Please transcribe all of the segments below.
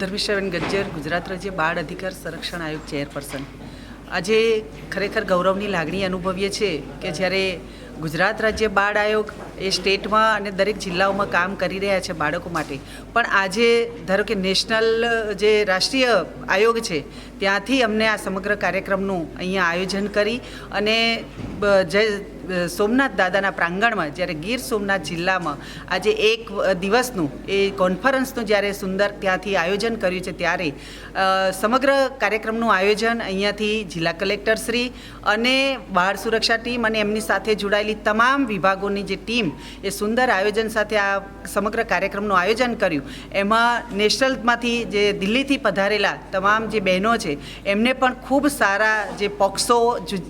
ધર્મિષ્ઠાબેન ગજ્જર ગુજરાત રાજ્ય બાળ અધિકાર સંરક્ષણ આયોગ ચેરપર્સન. આજે ખરેખર ગૌરવની લાગણી અનુભવીએ છીએ કે જ્યારે ગુજરાત રાજ્ય બાળ આયોગ એ સ્ટેટમાં અને દરેક જિલ્લાઓમાં કામ કરી રહ્યા છે બાળકો માટે, પણ આજે ધારો કે નેશનલ જે રાષ્ટ્રીય આયોગ છે, ત્યાંથી અમને આ સમગ્ર કાર્યક્રમનું અહીંયા આયોજન કરી અને જય સોમનાથ દાદાના પ્રાંગણમાં, જ્યારે ગીર સોમનાથ જિલ્લામાં આજે એક દિવસનું, એ કોન્ફરન્સનું જ્યારે સુંદર ત્યાંથી આયોજન કર્યું છે, ત્યારે સમગ્ર કાર્યક્રમનું આયોજન અહીંયાથી જિલ્લા કલેક્ટરશ્રી અને બાળ સુરક્ષા ટીમ અને એમની સાથે જોડાયેલી તમામ વિભાગોની જે ટીમ, એ સુંદર આયોજન સાથે આ સમગ્ર કાર્યક્રમનું આયોજન કર્યું. એમાં નેશનલમાંથી જે દિલ્હીથી પધારેલા તમામ જે બહેનો છે, એમને પણ ખૂબ સારા જે પોક્સો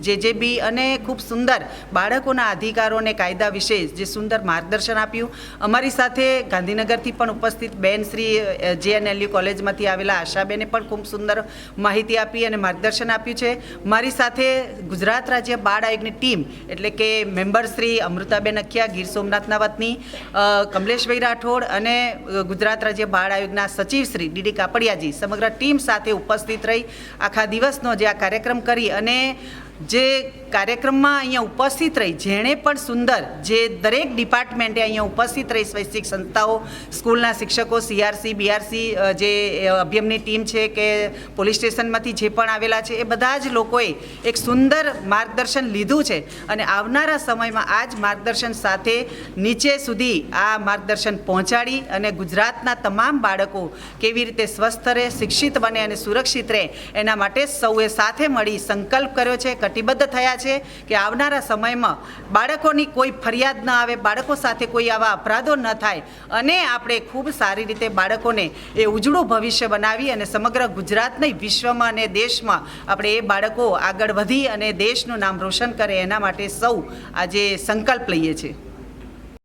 જે જે બી અને ખૂબ સુંદર બાળકોના અધિકારો અને કાયદા વિશે જે સુંદર માર્ગદર્શન આપ્યું. અમારી સાથે ગાંધીનગરથી પણ ઉપસ્થિત બેન શ્રી જેએનએલયુ કોલેજમાંથી આવેલા આશાબેને પણ ખૂબ સુંદર માહિતી આપી અને માર્ગદર્શન આપ્યું છે. મારી સાથે ગુજરાત રાજ્ય બાળ આયોગની ટીમ, એટલે કે મેમ્બર શ્રી અમૃતાબેન અખિયા, ગીર સોમનાથના વતની કમલેશભાઈ રાઠોડ અને ગુજરાત રાજ્ય બાળ આયોગના સચિવ શ્રી ડીડી કાપડિયાજી સમગ્ર ટીમ સાથે ઉપસ્થિત રહી. આખા દિવસનો જે આ કાર્યક્રમ કરી અને જે કાર્યક્રમમાં અહીંયા ઉપસ્થિત રહી, જેણે પણ સુંદર, જે દરેક ડિપાર્ટમેન્ટે અહીંયા ઉપસ્થિત રહી સ્વૈચ્છિક સંસ્થાઓ, સ્કૂલના શિક્ષકો સીઆરસી બીઆરસી જે અભિયમની ટીમ છે કે પોલીસ સ્ટેશનમાંથી જે પણ આવેલા છે, એ બધા જ લોકોએ એક સુંદર માર્ગદર્શન લીધું છે. અને આવનારા સમયમાં આ જ માર્ગદર્શન સાથે નીચે સુધી આ માર્ગદર્શન પહોંચાડી અને ગુજરાતના તમામ બાળકો કેવી રીતે સ્વસ્થ રહે, શિક્ષિત બને અને સુરક્ષિત રહે, એના માટે સૌએ સાથે મળી સંકલ્પ કર્યો છે કટિબદ્ધ થયા છે કે આવનારા સમયમાં બાળકોની કોઈ ફરિયાદ ન આવે, બાળકો સાથે કોઈ આવા અપરાધો ન થાય અને આપણે ખૂબ સારી રીતે બાળકોને એ ઉજળું ભવિષ્ય બનાવી અને સમગ્ર ગુજરાત નહીં વિશ્વમાં અને દેશમાં આપણે એ બાળકો આગળ વધી અને દેશનું નામ રોશન કરે એના માટે સૌ આજે સંકલ્પ લઈએ છીએ.